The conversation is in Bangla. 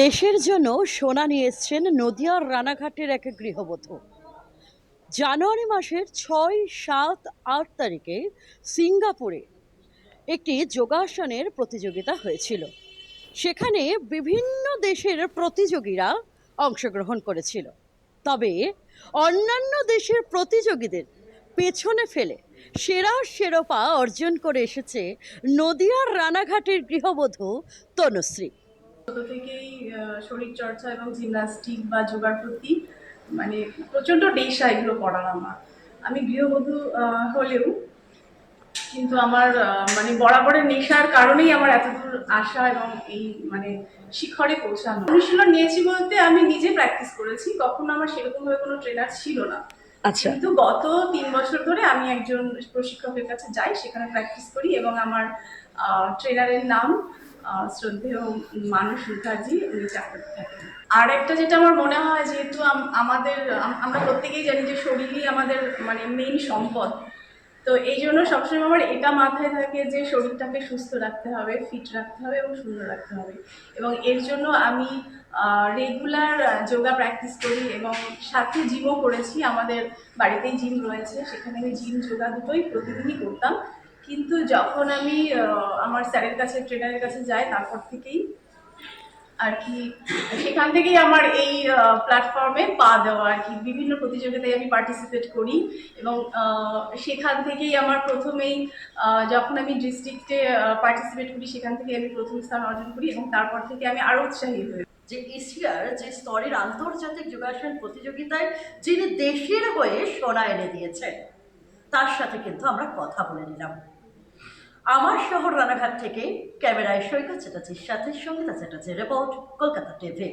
দেশের জন্য সোনা নিয়ে এসছেন নদিয়ার রানাঘাটের এক গৃহবধূ। জানুয়ারি মাসের ছয়, সাত, আট তারিখে সিঙ্গাপুরে একটি যোগাসনের প্রতিযোগিতা হয়েছিল। সেখানে বিভিন্ন দেশের প্রতিযোগীরা অংশগ্রহণ করেছিল। তবে অন্যান্য দেশের প্রতিযোগীদের পেছনে ফেলে সেরা শেরোপা অর্জন করে এসেছে নদিয়ার রানাঘাটের গৃহবধূ তনুশ্রী। ছোট থেকেই শরীর চর্চা এবং জিমনাস্টিক বা যোগার প্রতি মানে প্রচণ্ড নেশা এগুলো করার আমার। আমি গৃহবধূ হলেও কিন্তু আমার মানে বরাবরের নেশার কারণেই আমার এতদূর আসা এবং এই মানে শিখরে পৌঁছানো। অনুশীলন নিয়েছি বলতে আমি নিজে প্র্যাকটিস করেছি কখনো আমার সেরকমভাবে কোনো ট্রেনার ছিল না। আচ্ছা। কিন্তু গত তিন বছর ধরে আমি একজন প্রশিক্ষকের কাছে যাই সেখানে প্র্যাকটিস করি এবং আমার ট্রেনারের নাম শ্রদ্ধেয় মানুষ মুখার্জি, উনি থাকেন। আর একটা যেটা আমার মনে হয়, যেহেতু আমাদের আমরা প্রত্যেকেই জানি যে শরীরই আমাদের মানে মেইন সম্পদ, তো এই জন্য সবসময় আমার এটা মাথায় থাকে যে শরীরটাকে সুস্থ রাখতে হবে ফিট রাখতে হবে এবং সুন্দর রাখতে হবে। এবং এর জন্য আমি রেগুলার যোগা প্র্যাকটিস করি এবং সাথে জিমও করেছি। আমাদের বাড়িতেই জিম রয়েছে, সেখানে আমি জিম যোগা দুটোই প্রতিদিনই করতাম। কিন্তু যখন আমি আমার স্যারের কাছে ট্রেনারের কাছে যাই, তারপর থেকেই আর কি, সেখান থেকেই আমার এই প্ল্যাটফর্মে পা দেওয়া আর কি। বিভিন্ন প্রতিযোগিতায় আমি পার্টিসিপেট করি এবং সেখান থেকেই আমার প্রথমেই যখন আমি ডিস্ট্রিক্টে পার্টিসিপেট করি, সেখান থেকে আমি প্রথম স্থান অর্জন করি এবং তারপর থেকে আমি আরও উৎসাহী হই। যে এশিয়ার যে স্তরের আন্তর্জাতিক যোগাসন প্রতিযোগিতায় যিনি দেশের হয়ে সোনা এনে দিয়েছেন, তার সাথে কিন্তু আমরা কথা বলে নিলাম। আমার শহর রানাঘাট থেকে ক্যামেরায় সৈকত চ্যাটার্জির সাথে সঙ্গীতা চ্যাটার্জির রিপোর্ট কলকাতা টিভি।